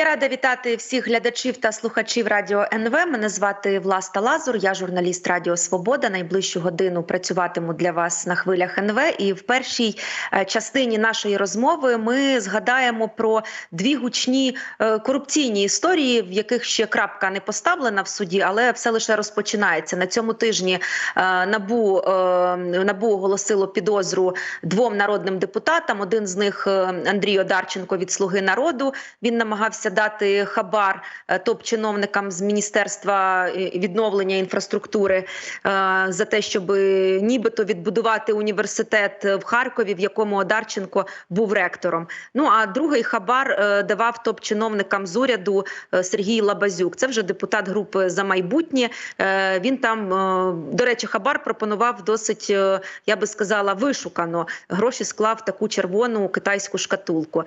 Я рада вітати всіх глядачів та слухачів радіо НВ. Мене звати Власта Лазур. Я журналіст Радіо Свобода. Найближчу годину працюватиму для вас на хвилях НВ. І в першій е, частині нашої розмови ми згадаємо про дві гучні е, корупційні історії, в яких ще крапка не поставлена в суді, але все лише розпочинається на цьому тижні. е, Набу набу оголосило підозру двом народним депутатам. Один з них Андрій Одарченко від Слуги народу. Він намагався дати хабар е, топ-чиновникам з міністерства е, відновлення інфраструктури е, за те, щоб нібито відбудувати університет в Харкові, в якому Одарченко був ректором. Ну а другий хабар давав топ-чиновникам з уряду Сергій Лабазюк. Це вже депутат групи за майбутнє. Він там, до речі, хабар пропонував досить, я би сказала, вишукано. Гроші склав таку червону китайську шкатулку.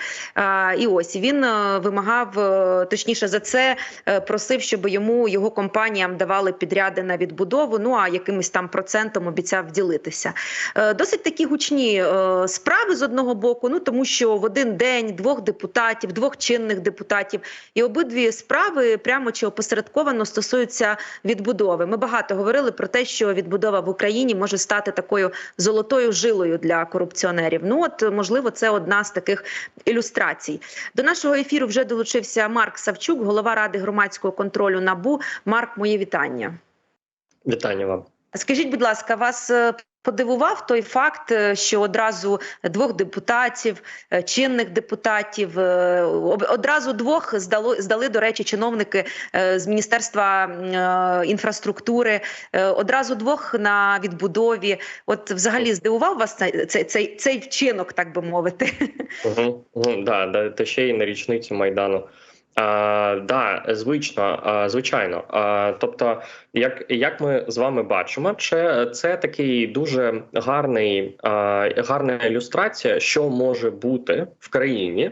І ось він вимагав, е, точніше за це е, просив, щоб йому його компаніям давали підряди на відбудову. Ну а якимось там процентом обіцяв ділитися. Е, Досить такі гучні справи з одного боку. Ну тому що в один день двох депутатів, двох чинних депутатів, і обидві справи прямо чи опосередковано стосуються відбудови. Ми багато говорили про те, що відбудова в Україні може стати такою золотою жилою для корупціонерів. Ну от можливо, це одна з таких ілюстрацій. До нашого ефіру вже долучився Марк Савчук, голова ради громадського контролю НАБУ. Марк, моє вітання. Вітання вам. Скажіть, будь ласка, вас е, подивував той факт, е, що одразу двох депутатів, е, чинних депутатів, е, одразу двох здало здали, до речі, чиновники з міністерства інфраструктури, одразу двох на відбудові. От, взагалі, здивував вас цей, цей, цей, вчинок, так би мовити? Угу. Да, да, та ще й на річницю Майдану. А, да, звично, а, звичайно. А, тобто, як, як ми з вами бачимо, це, це такий дуже гарний, гарна ілюстрація, що може бути в країні,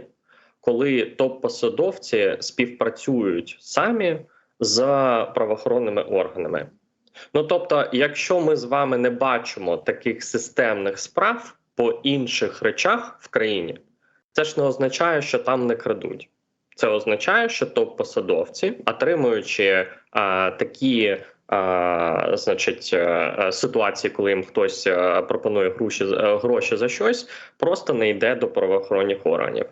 коли топ-посадовці співпрацюють самі з правоохоронними органами. Ну тобто, якщо ми з вами не бачимо таких системних справ по інших речах в країні, це ж не означає, що там не крадуть. Це означає, що топ-посадовці, отримуючи а, такі значить, е, ситуації, коли їм хтось е, пропонує гроші, е, гроші за щось, просто не йде до правоохоронних органів.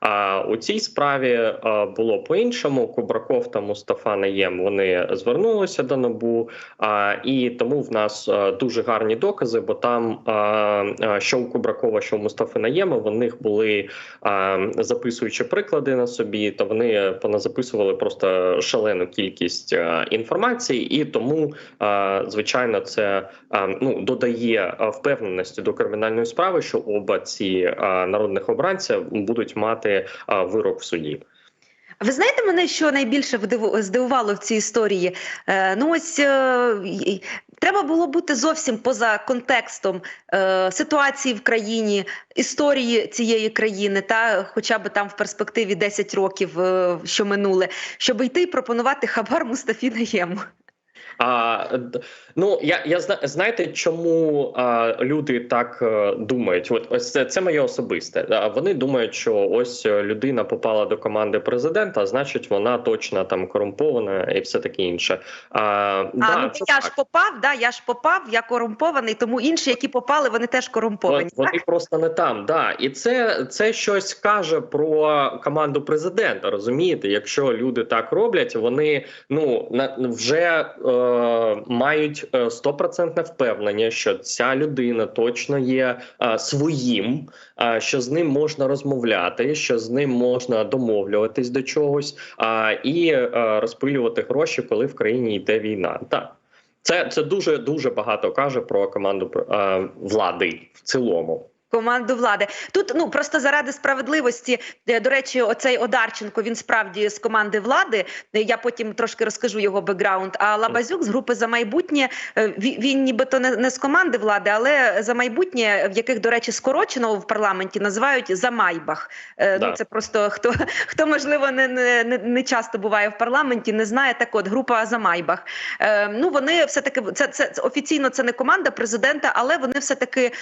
А у цій справі е, було по-іншому. Кубраков та Мустафа Наєм вони звернулися до НАБУ, і тому в нас е, дуже гарні докази, бо там що у Кубракова, що у Мустафи Наєма, в них були записуючи приклади на собі, то вони поназаписували просто шалену кількість інформації, і тому, а, звичайно, це ну додає впевненості до кримінальної справи, що оба ці народних обранця будуть мати вирок в суді. Ви знаєте мене, що найбільше здивувало в цій історії? Е, ну ось е, треба було бути зовсім поза контекстом е, ситуації в країні, історії цієї країни, та хоча б там в перспективі 10 років, е, що минуле, щоб йти і пропонувати хабар Мустафі Наєму. А ну я я зна- знаєте, чому а, люди так е, думають? От ось це, це моє особисте. А вони думають, що ось е, людина попала до команди президента, значить вона точно там корумпована і все таке інше. А, А да, ну я так. ж попав, да, я ж попав, я корумпований, тому інші, які попали, вони теж корумповані. Вони просто не там, да, і це, це щось каже про команду президента. Розумієте, якщо люди так роблять, вони ну на вже е, мають е, стопроцентне впевнення, що ця людина точно є е, своїм, е, що з ним можна розмовляти, що з ним можна домовлюватись до чогось, і е, розпилювати гроші, коли в країні йде війна. Так. Це, це дуже дуже багато каже про команду е, влади в цілому. Команду влади тут ну просто заради справедливості. е, До речі, оцей Одарченко він справді з команди влади. Е, Я потім трошки розкажу його бекграунд. А Лабазюк з групи за майбутнє е, він, нібито не, з команди влади, але за майбутнє, в яких, до речі, скорочено в парламенті називають за майбах. Е, Да. Ну це просто хто хто можливо не, не, не, часто буває в парламенті, не знає. Так от група за майбах. Ну вони все таки це, це, офіційно це не команда президента, але вони все таки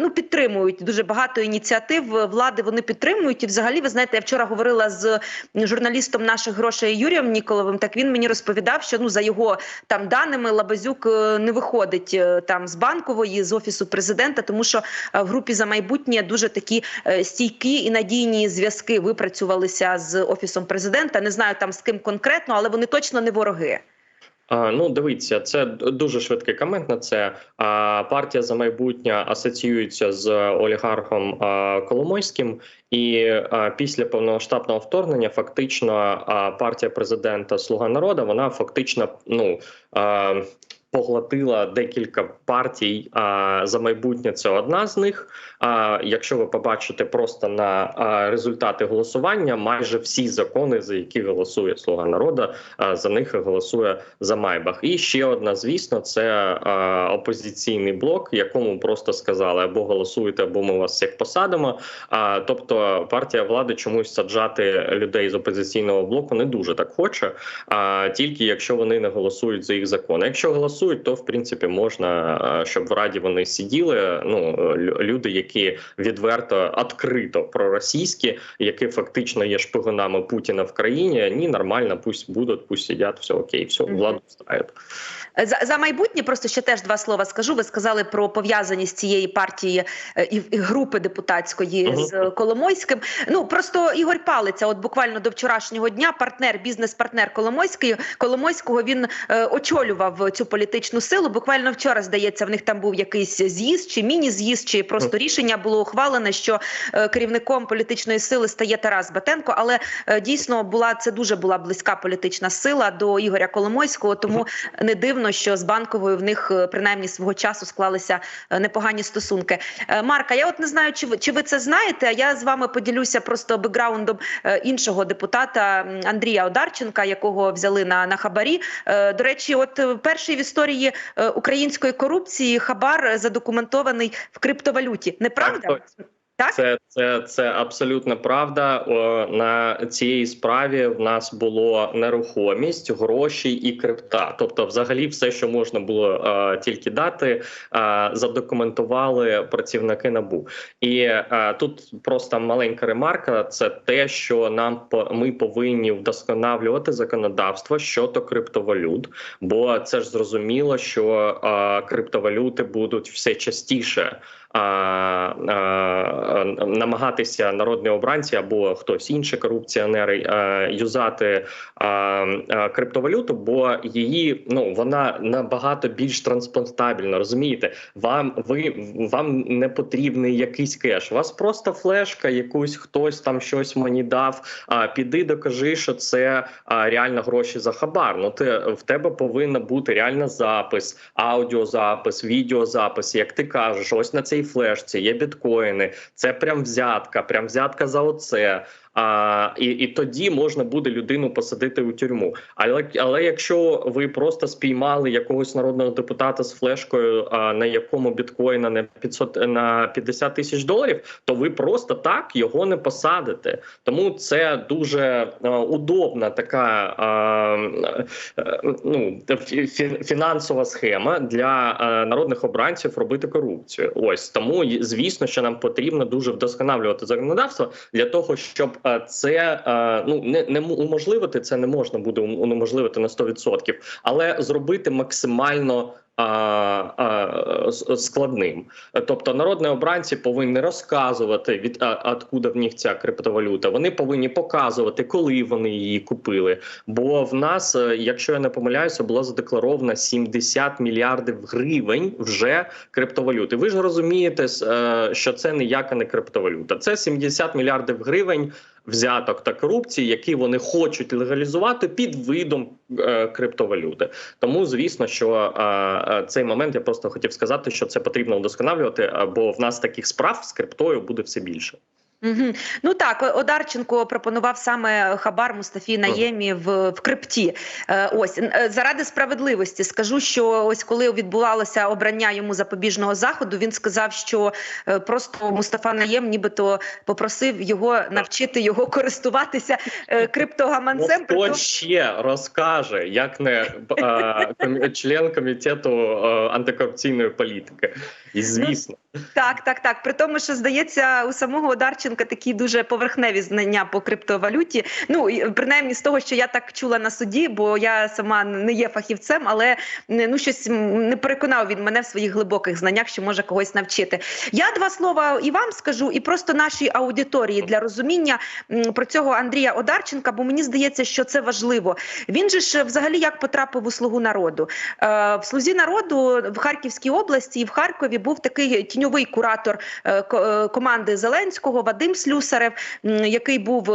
ну під підтримують дуже багато ініціатив влади. Вони підтримують. І, взагалі, ви знаєте, я вчора говорила з журналістом наших грошей Юрієм Ніколовим. Так він мені розповідав, що ну за його там даними Лабазюк е, не виходить е, там з банкової з офісу президента, тому що е, в групі за майбутнє дуже такі е, стійкі і надійні зв'язки випрацювалися з офісом президента. Не знаю там з ким конкретно, але вони точно не вороги. Ну, дивіться, це дуже швидкий комент на це. А, партія за майбутнє асоціюється з олігархом Коломойським, і після повномасштабного вторгнення фактично партія президента Слуга народу вона фактично ну. Поглотила декілька партій а, за майбутнє. Це одна з них. А якщо ви побачите просто на результати голосування, майже всі закони, за які голосує Слуга народу, а, за них голосує за Майбах. І ще одна, звісно, це опозиційний блок, якому просто сказали або голосуєте, або ми вас всіх посадимо. А, тобто партія влади чомусь саджати людей з опозиційного блоку не дуже так хоче, а тільки якщо вони не голосують за їх закони. Якщо голосують, то в принципі можна, щоб в раді вони сиділи. Ну люди, які відверто відкрито проросійські, які фактично є шпигунами Путіна в країні. Ні, нормально, пусть будуть, пусть сидять, все окей, все владу ставить. За, за майбутнє просто ще теж два слова скажу. Ви сказали про пов'язаність цієї партії е, і, і групи депутатської Мгм. з Коломойським. Ну просто Ігор Палиця, от буквально до вчорашнього дня, партнер, бізнес-партнер Коломойської Коломойського. Він е, очолював цю політичну силу. Буквально вчора здається, в них там був якийсь з'їзд чи міні-з'їзд, чи просто рішення було ухвалене, що е, керівником політичної сили стає Тарас Батенко. Але е, дійсно була це дуже була близька політична сила до Ігоря Коломойського. Тому не дивно, що з банковою в них е, принаймні свого часу склалися непогані стосунки. Марка, я от не знаю, чи ви чи ви це знаєте. а Я з вами поділюся просто бекграундом іншого депутата Андрія Одарченка, якого взяли на, на хабарі. До речі, от перший в історії е, української корупції хабар е, задокументований в криптовалюті. Неправда? Так, Так? Це, це, це абсолютно правда. На цій справі в нас було нерухомість, гроші і крипта. Тобто, взагалі, все, що можна було е, тільки дати, е, задокументували працівники набу. І е, тут просто маленька ремарка: це те, що нам ми повинні вдосконалювати законодавство щодо криптовалют, бо це ж зрозуміло, що е, криптовалюти будуть все частіше намагатися народні обранці або хтось інший корупціонери а, юзати а, криптовалюту, бо її ну вона набагато більш транспортабельна. Розумієте, вам ви вам не потрібний якийсь кеш. У вас просто флешка, якусь хтось там щось мені дав. А піди докажи, що це реально гроші за хабар. Ну ти в тебе повинна бути реально запис, аудіозапис, відеозапис. Як ти кажеш, ось на флешці є біткоїни. Це прям взятка, прям взятка за оце. А, і, і тоді можна буде людину посадити у тюрму. Але але якщо ви просто спіймали якогось народного депутата з флешкою, а, на якому біткоїна на 500, на 50 тисяч доларів, то ви просто так його не посадите. Тому це дуже а, удобна така а, ну, фі- фі- фінансова схема для народних обранців робити корупцію. Ось тому звісно, що нам потрібно дуже вдосконалювати законодавство для того, щоб це ну не, не уможливити це не можна буде ун- унеможливити на 100%, але зробити максимально. Складним, тобто народні обранці повинні розказувати від а, откуда в них ця криптовалюта. Вони повинні показувати, коли вони її купили. Бо в нас, е, якщо я не помиляюся, було задекларовано 70 мільярдів гривень вже криптовалюти. Ви ж розумієте, е, що це ніяка не криптовалюта. Це 70 мільярдів гривень взяток та корупції, які вони хочуть легалізувати під видом е, криптовалюти. Тому, звісно, що е, е, цей момент я просто хотів сказати, що це потрібно вдосконалювати, е, бо в нас таких справ з криптою буде все більше. Угу. Ну так, Одарченко пропонував саме хабар Мустафі Наємі в, в крипті. Е, ось Е, заради справедливості скажу, що ось коли відбувалося обрання йому запобіжного заходу, він сказав, що е, просто Мустафа Наєм, нібито попросив його навчити його користуватися е, Ну, криптогаманцем. при хто ще розкаже, як не е, член комітету е, антикорупційної політики? І звісно, Так, так, так. При тому, що здається, у самого Одарченка такі дуже поверхневі знання по криптовалюті. Ну і принаймні з того, що я так чула на суді, бо я сама не є фахівцем, але ну щось не переконав він мене в своїх глибоких знаннях, що може когось навчити. Я два слова і вам скажу, і просто нашій аудиторії для розуміння про цього Андрія Одарченка, бо мені здається, що це важливо. Він же ж взагалі як потрапив у слугу народу. Е, В слузі народу в Харківській області і в Харкові був такий тіньовий куратор е, е, команди Зеленського Вадим Слюсарев, м, який був.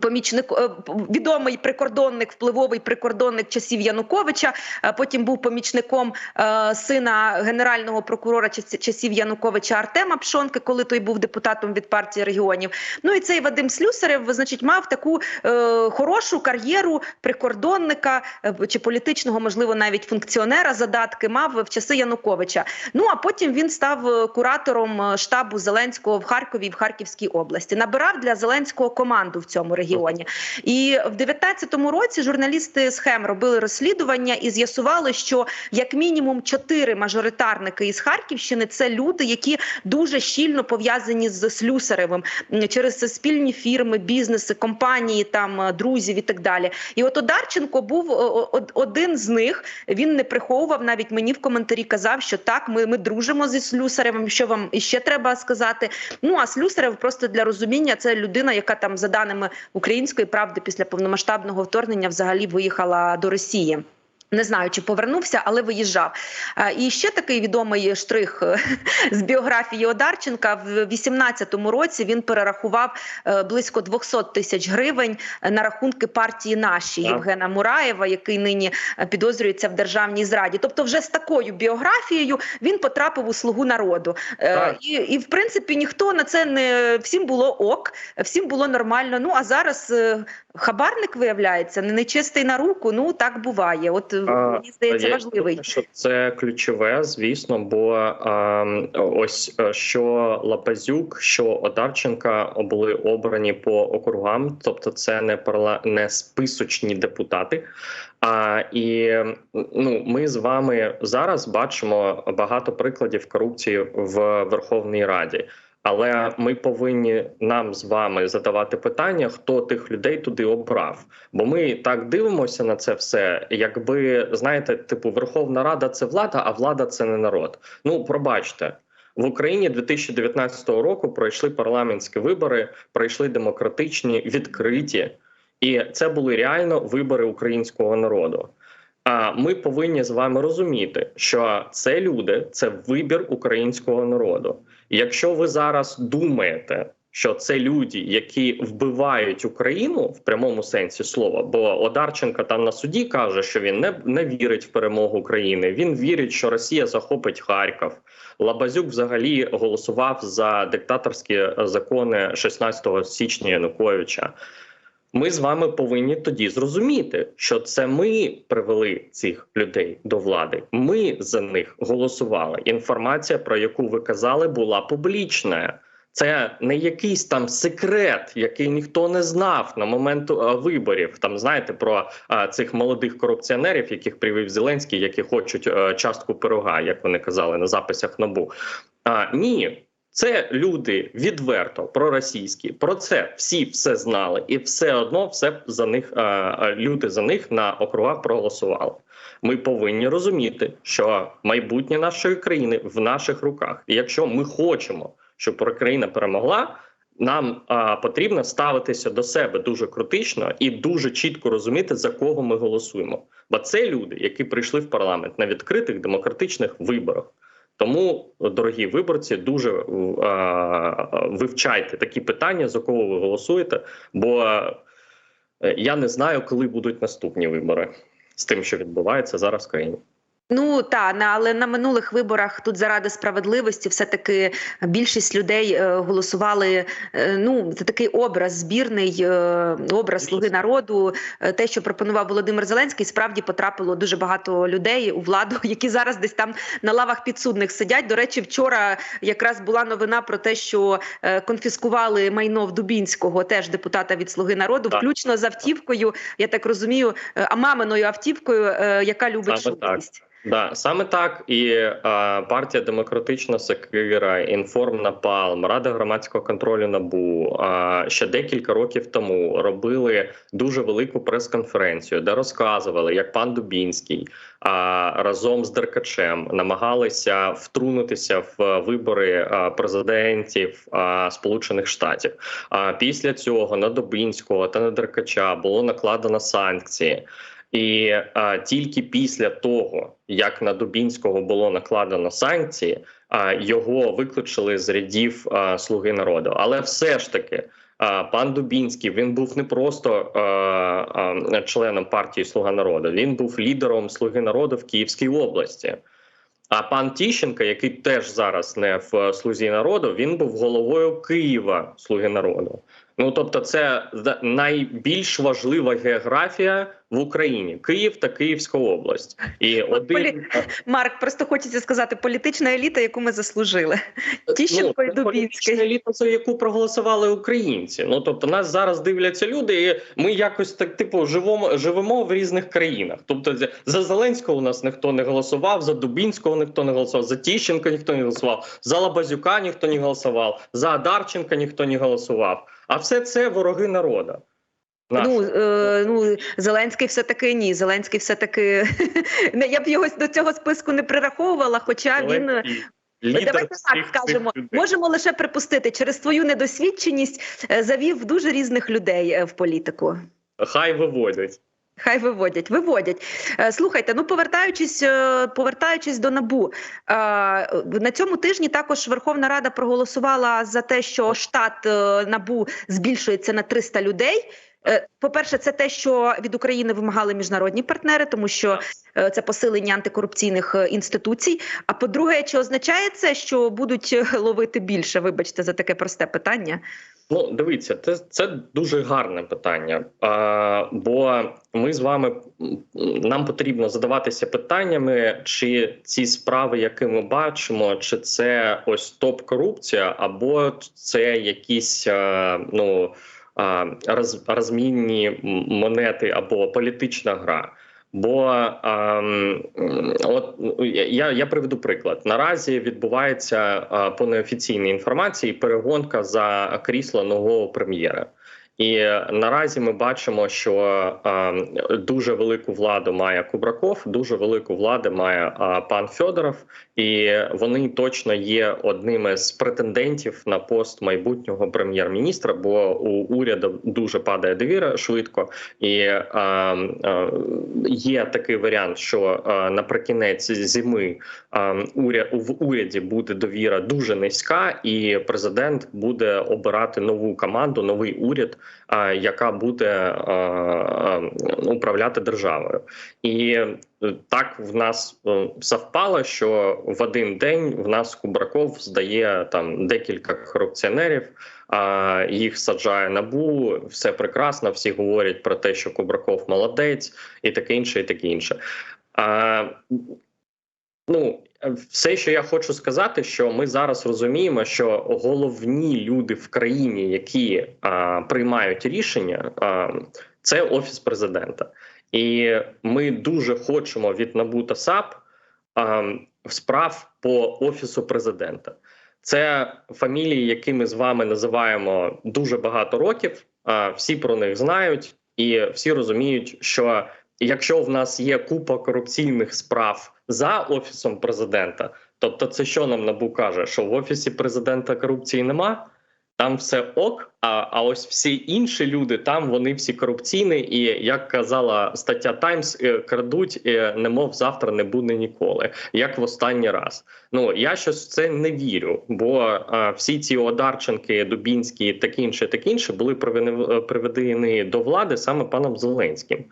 Помічник е, відомий прикордонник, впливовий прикордонник часів Януковича. е, Потім був помічником е, сина генерального прокурора часів Януковича Артема Пшонки, коли той був депутатом від партії регіонів. Ну і цей Вадим Слюсарев, значить, мав таку хорошу кар'єру прикордонника чи політичного, можливо, навіть функціонера задатки мав в часи Януковича. Ну а потім він став куратором штабу Зеленського в Харкові в Харківській області. Набирав для Зеленського команду в цьому регіоні. І в 19-му році журналісти схем робили розслідування і з'ясували, що як мінімум чотири мажоритарники із Харківщини це люди, які дуже щільно пов'язані з Слюсаревим через спільні фірми, бізнеси, компанії, там е, друзів і так далі. І от Одарченко був од- один з них. Він не приховував навіть мені в коментарі. Казав, що так, ми, ми дружимо зі Слюсаревим. Що вам іще треба сказати? Ну а Слюсарев просто для розуміння це людина, яка там за даними української правди після повномасштабного вторгнення взагалі виїхала до Росії. Не знаю, чи повернувся, але виїжджав. Е, І ще такий відомий штрих е, з біографії Одарченка. В 18-му році він перерахував е, близько 200 тисяч гривень на рахунки партії наші Євгена Мураєва, який нині підозрюється в державній зраді. Тобто, вже з такою біографією він потрапив у слугу народу. Так. І, і в принципі ніхто на це не всім було ок, всім було нормально. Ну а зараз хабарник виявляється, не нечистий на руку. Ну так буває. От мені здається, Я важливий. думаю, що це ключове, звісно, бо ем, ось е, що Лапазюк, що Одарченка були обрані по округам, тобто це не парла не списочні депутати. А і ну, ми з вами зараз бачимо багато прикладів корупції в Верховній Раді. Але ми повинні нам з вами задавати питання, хто тих людей туди обрав. Бо ми так дивимося на це все, якби знаєте, типу Верховна Рада це влада, а влада це не народ. Ну пробачте. В Україні 2019 року пройшли парламентські вибори, пройшли демократичні, відкриті, і це були реально вибори українського народу. А ми повинні з вами розуміти, що це люди, це вибір українського народу. Якщо ви зараз думаєте, що це люди, які вбивають Україну в прямому сенсі слова, бо Одарченка там на суді каже, що він не, не вірить в перемогу України. Він вірить, що Росія захопить Харків. Лабазюк взагалі голосував за диктаторські е, закони 16 січня Януковича. Ми з вами повинні тоді зрозуміти, що це ми привели цих людей до влади. Ми за них голосували. Інформація, про яку ви казали, була публічна. Це не якийсь там секрет, який ніхто не знав на момент е, виборів. Там знаєте про е, цих молодих корупціонерів, яких привів Зеленський, які хочуть е, частку пирога, як вони казали на записях набу. А ні, це люди відверто проросійські. Про це всі все знали, і все одно все за них е, е, люди за них на округах проголосували. Ми повинні розуміти, що майбутнє нашої країни в наших руках. І якщо ми хочемо, щоб Україна перемогла. Нам а, потрібно ставитися до себе дуже критично і дуже чітко розуміти, за кого ми голосуємо. Бо це люди, які прийшли в парламент на відкритих демократичних виборах. Тому, дорогі виборці, дуже е, вивчайте такі питання, за кого ви голосуєте. Бо е, я не знаю, коли будуть наступні вибори з тим, що відбувається зараз в країні. Ну та на але на минулих виборах тут заради справедливості, все таки більшість людей е, голосували. Е, ну це такий образ збірний, е, образ слуги народу. Те, що пропонував Володимир Зеленський, справді потрапило дуже багато людей у владу, які зараз десь там на лавах підсудних сидять. До речі, вчора якраз була новина про те, що конфіскували майно в Дубінського, теж депутата від слуги народу, Так. включно з автівкою. Я так розумію, а маминою автівкою, яка любить швидкість. Да, саме так і е, партія Демократична Секира, Інформнапалм, Рада громадського контролю НАБУ е, ще декілька років тому робили дуже велику прес-конференцію, де розказували, як пан Дубінський е, разом з Деркачем намагалися втрунутися в вибори президентів е, Сполучених Штатів. А після цього на Дубінського та на Деркача було накладено санкції. І а, тільки після того, як на Дубінського було накладено санкції, а, його виключили з рядів а, Слуги народу. Але все ж таки, пан Дубінський він був не просто а, а, членом партії Слуга народу, він був лідером Слуги народу в Київській області. А пан Тіщенко, який теж зараз не в слузі народу, він був головою Києва Слуги народу. Ну тобто, це найбільш важлива географія в Україні Київ та Київська область. І От один Марк, просто хочеться сказати, політична еліта, яку ми заслужили. Тіщенко і ну, це Дубінський. політична еліта, за яку проголосували українці. Ну тобто, нас зараз дивляться люди, і ми якось так типу живемо, живемо в різних країнах. Тобто, за Зеленського у нас ніхто не голосував, за Дубінського ніхто не голосував, за Тіщенка ніхто не голосував, за Лабазюка ніхто не голосував, за Адарченка ніхто не голосував. А все це вороги народу. Ну, е, ну Зеленський все таки ні. Зеленський все таки не я б його до цього списку не прираховувала, хоча він. Лідер Давайте так скажемо. людей. Можемо лише припустити через свою недосвідченість е, завів дуже різних людей е, в політику. Хай виводять. Хай виводять, виводять. Е, Слухайте, ну повертаючись, е, повертаючись до набу е, на цьому тижні також Верховна Рада проголосувала за те, що штат набу збільшується на 300 людей. Е, По-перше, це те, що від України вимагали міжнародні партнери, тому що це посилення антикорупційних інституцій. А по-друге, чи означає це, що будуть ловити більше? Вибачте за таке просте питання. Ну, дивіться, це, це дуже гарне питання. А, бо ми з вами нам потрібно задаватися питаннями, чи ці справи, які ми бачимо, чи це ось топ-корупція, або це якісь а, ну а, роз, розмінні монети або політична гра. Бо ем, от я, я приведу приклад. Наразі відбувається е, по неофіційній інформації перегонка за крісло нового прем'єра. І наразі ми бачимо, що дуже велику владу має Кубраков, дуже велику владу має пан Федоров, і вони точно є одними з претендентів на пост майбутнього прем'єр-міністра. Бо у уряду дуже падає довіра швидко, і є такий варіант, що е, наприкінець зими е, в уряді буде довіра дуже низька, і президент буде обирати нову команду, новий уряд, яка буде е, управляти державою. І е, так в нас е, совпало, що в один день в нас Кубраков здає там декілька корупціонерів. А їх саджає набу, все прекрасно. Всі говорять про те, що Кубраков молодець, і таке інше, і таке інше. А, ну, все, що я хочу сказати, що ми зараз розуміємо, що головні люди в країні, які а, приймають рішення, а, це офіс президента. І ми дуже хочемо від НАБУ та САП а, справ по офісу президента. Це фамілії, які ми з вами називаємо дуже багато років. А всі про них знають, і всі розуміють, що якщо в нас є купа корупційних справ за офісом президента, тобто це що нам набу каже, що в офісі президента корупції нема. Там все ок, а а ось всі інші люди там вони всі корупційні, і як казала стаття Таймс, е, крадуть, е, немов завтра не буде ніколи, як в останній раз. Ну я щось в це не вірю, бо а, всі ці Одарченки, Дубінські, такі інше, такі інше були приведені до влади саме паном Зеленським.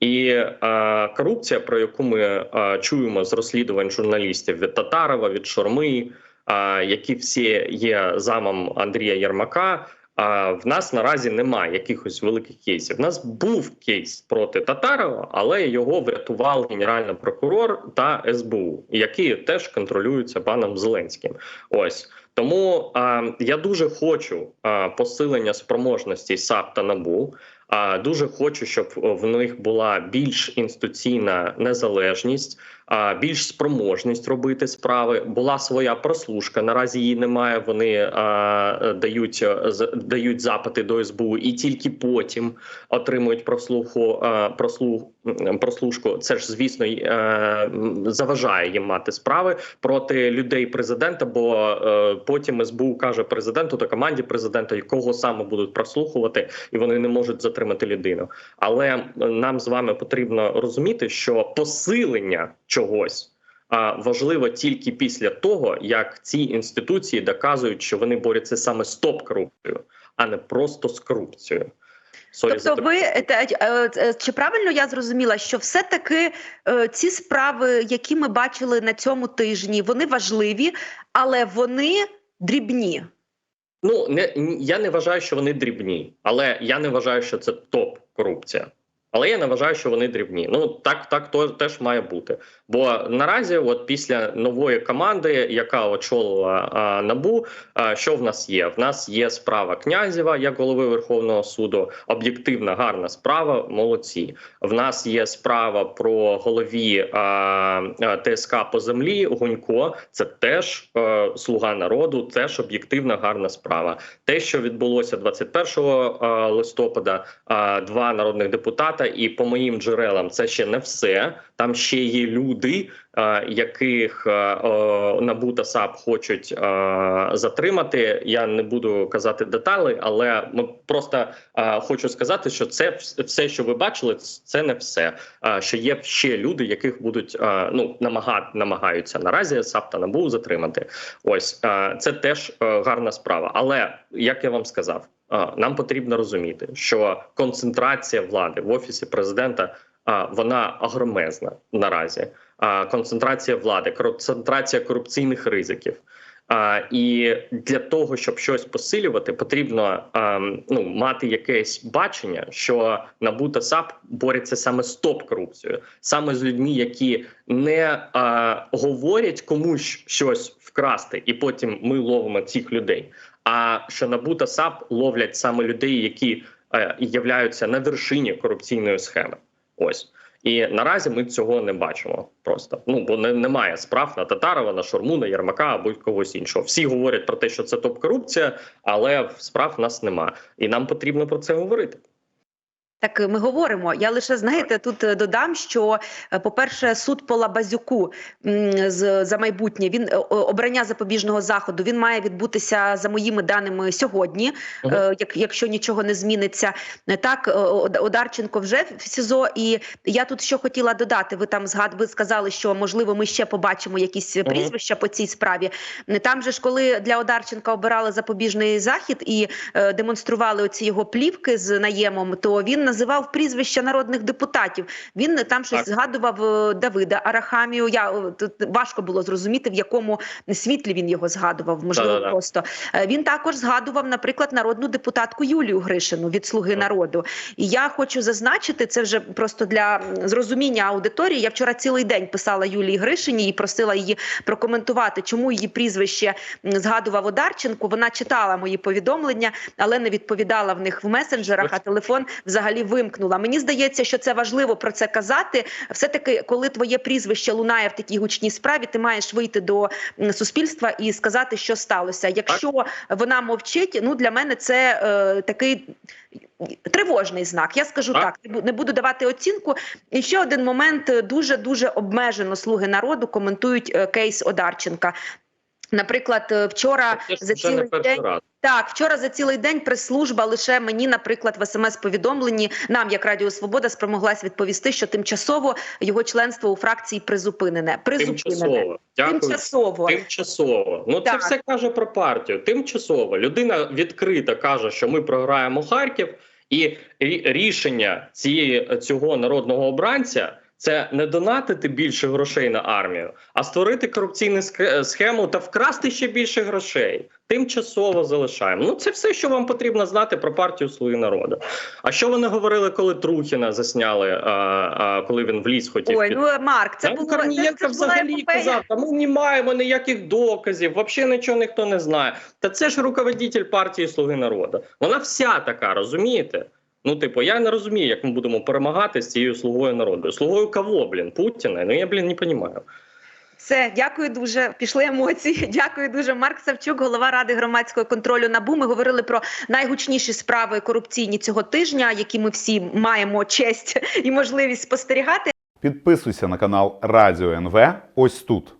І е, корупція, про яку ми е, чуємо з розслідувань журналістів від Татарова, від Шурми, е, які всі є замом Андрія Єрмака. А в нас наразі немає якихось великих кейсів. У нас був кейс проти Татарова, але його врятував генеральний прокурор та СБУ, які теж контролюються паном Зеленським. Ось тому а, я дуже хочу а, посилення спроможності САП та НАБУ. Дуже хочу, щоб в них була більш інституційна незалежність, більш спроможність робити справи. Була своя прослушка. Наразі її немає. Вони дають дають запити до СБУ і тільки потім отримують прослуху а, прослух, прослушку. Це ж звісно е, заважає їм мати справи проти людей президента. Бо е, потім СБУ каже президенту та команді президента, кого саме будуть прослухувати, і вони не можуть затримати людину. Але нам з вами потрібно розуміти, що посилення чогось. Важливо тільки після того, як ці інституції доказують, що вони борються саме з топ-корупцією, а не просто з корупцією. За Тобто, ви е, е, е, чи правильно я зрозуміла, що все-таки е, ці справи, які ми бачили на цьому тижні, вони важливі, але вони дрібні. Ну не я не вважаю, що вони дрібні, але я не вважаю, що це топ корупція. Але я не вважаю, що вони дрібні. Ну так, так то теж має бути. Бо наразі, от після нової команди, яка очолила а, набу, а, що в нас є? В нас є справа князєва як голови Верховного суду. Об'єктивна гарна справа. Молодці. В нас є справа про голові а, а, ТСК по землі. Гунько. Це теж е, слуга народу. Теж об'єктивна гарна справа. Те, що відбулося 21 е, листопада, е, два народних депутата, і по моїм джерелам, це ще не все. Там ще є люди, е, яких е, НАБУ та САП хочуть е, затримати. Я не буду казати деталі, але ми просто хочу сказати, що це все, що ви бачили, це не все. Що є ще люди, яких будуть ну намага, намагаються наразі САП та НАБУ затримати. Ось це теж гарна справа. Але як я вам сказав, нам потрібно розуміти, що концентрація влади в офісі президента вона огромезна наразі. Концентрація влади, концентрація корупційних ризиків. І для того, щоб щось посилювати, потрібно ну мати якесь бачення, що НАБУ та САП борються саме з топ-корупцією, саме з людьми, які не говорять комусь щось вкрасти, і потім ми ловимо цих людей. А що НАБУ та САП ловлять саме людей, які е, являються на вершині корупційної схеми. Ось. І наразі ми цього не бачимо просто. Ну бо не, немає справ на Татарова, на Шурму, на Ярмака або когось іншого. Всі говорять про те, що це топ-корупція, але справ в нас немає. І нам потрібно про це говорити. Так ми говоримо. Я лише знаєте, тут е, додам, що е, по-перше, суд по Лабазюку з за майбутнє він е, обрання запобіжного заходу. Він має відбутися за моїми даними сьогодні, е, як якщо нічого не зміниться. Е, Так, е, Од- Одарченко вже в СІЗО. І я тут що хотіла додати. Ви там згад... ви сказали, що можливо ми ще побачимо якісь Мгм. прізвища по цій справі. Е, Там же ж, коли для Одарченка обирали запобіжний захід і е, демонстрували оці його плівки з наємом, то він називав прізвища народних депутатів. Він там щось Так. згадував е, Давида Арахамію. Я е, тут важко було зрозуміти, в якому світлі він його згадував. Можливо, Да-да-да. просто Е, він також згадував, наприклад, народну депутатку Юлію Гришину від Слуги Так. народу. І я хочу зазначити це вже просто для зрозуміння аудиторії. Я вчора цілий день писала Юлії Гришині і просила її прокоментувати, чому її прізвище згадував Одарченко. Вона читала мої повідомлення, але не відповідала в них в месенджерах. А телефон взагалі вимкнула. Мені здається, що це важливо про це казати. Все таки, коли твоє прізвище лунає в такій гучній справі, ти маєш вийти до суспільства і сказати, що сталося. Якщо вона мовчить, ну для мене це е, такий. Тривожний знак, я скажу Так. так. не буду давати оцінку. І ще один момент дуже дуже обмежено слуги народу коментують е, кейс Одарченка. Наприклад, е, вчора Це за цілий день раз. так, вчора за цілий день прес-служба лише мені, наприклад, в смс-повідомленні нам, як Радіо Свобода, спромоглась відповісти, що тимчасово його членство у фракції призупинене. Призупинене. Тимчасово. Дякую. Тимчасово. Тимчасово. Ну Так. це все каже про партію. Тимчасово. Людина відкрито каже, що ми програємо Харків, І рішення цієї цього народного обранця. Це не донатити більше грошей на армію, а створити корупційну схему та вкрасти ще більше грошей. Тимчасово залишаємо. Ну це все, що вам потрібно знати про партію Слуги народу. А що вони говорили, коли Трухіна засняли, а, а, коли він в ліс хотів Ой, ну Марк, це було була взагалі епопея. казав, та ми не маємо ніяких доказів, взагалі нічого ніхто не знає. Та це ж руководитель партії Слуги народу. Вона вся така, розумієте? Ну, типу, я не розумію, як ми будемо перемагати з цією слугою народу. Слугою кого, блін? Путіна? Ну я, блін, не розумію. Все, дякую дуже. Пішли емоції. Дякую дуже. Марк Савчук, голова ради громадського контролю НАБУ. Ми говорили про найгучніші справи корупційні цього тижня, які ми всі маємо честь і можливість спостерігати. Підписуйся на канал Радіо НВ ось тут.